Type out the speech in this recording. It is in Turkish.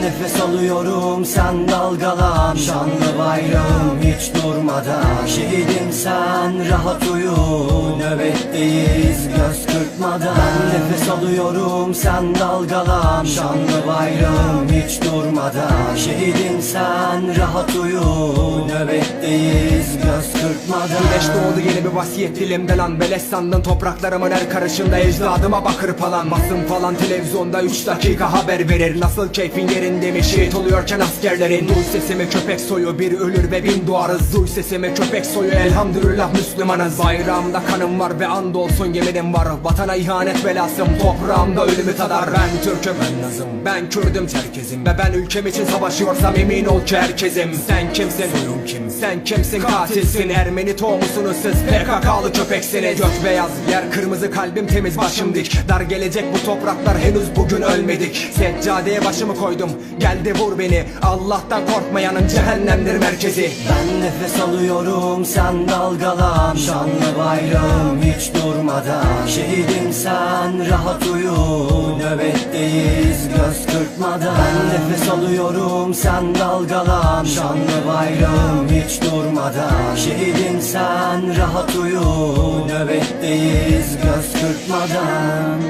Ben nefes alıyorum sen dalgalan. Şanlı bayrağım hiç durmadan. Şehidim sen rahat uyu. Nöbetteyiz göz kırpmadan. Ben nefes alıyorum sen dalgalan. Şanlı bayrağım hiç durmadan. Şehidim sen rahat uyu. Nöbetteyiz kırpmadan Güneş doğdu yeni bir vasiyet dilimde lan Beleş sandın. Topraklarımın her karışında Ecdadıma bakır falan Basın falan televizyonda 3 dakika haber verir. Nasıl keyfin yerinde mi? Şehit oluyorken askerlerin. Duy sesimi köpek soyu bir ölür ve bin doğarız. Duy sesimi köpek soyu elhamdülillah Müslümanız. Bayrağımda kanım var ve andolsun yeminim var. Vatana ihanet belasım toprağımda ölümü tadar. Ben Türk'üm. Ben Nazım. Ben Kürdüm. Çerkezim Ve ben ülkem için savaşıyorsam emin ol ki herkesim. Sen kimsin? Soyum kim sen kimsin? Katilsin. Ermeni tohumusunuz siz? PKK'lı köpeksiniz. Gök beyaz yer kırmızı kalbim temiz başım dik. Dar gelecek bu topraklar henüz bugün ölmedik. Seccadeye başımı koydum. Geldi vur beni. Allah'tan korkmayanın cehennemdir merkezi. Ben nefes alıyorum sen dalgalan. Şanlı bayrağım hiç durmadan. Şehidim sen rahat uyu. Nöbetteyiz göz kırpmadan. Ben nefes alıyorum sen dalgalan. Şanlı bayrağım hiç durmadan. Şehidim sen rahat uyu Nöbetteyiz göz kırpmadan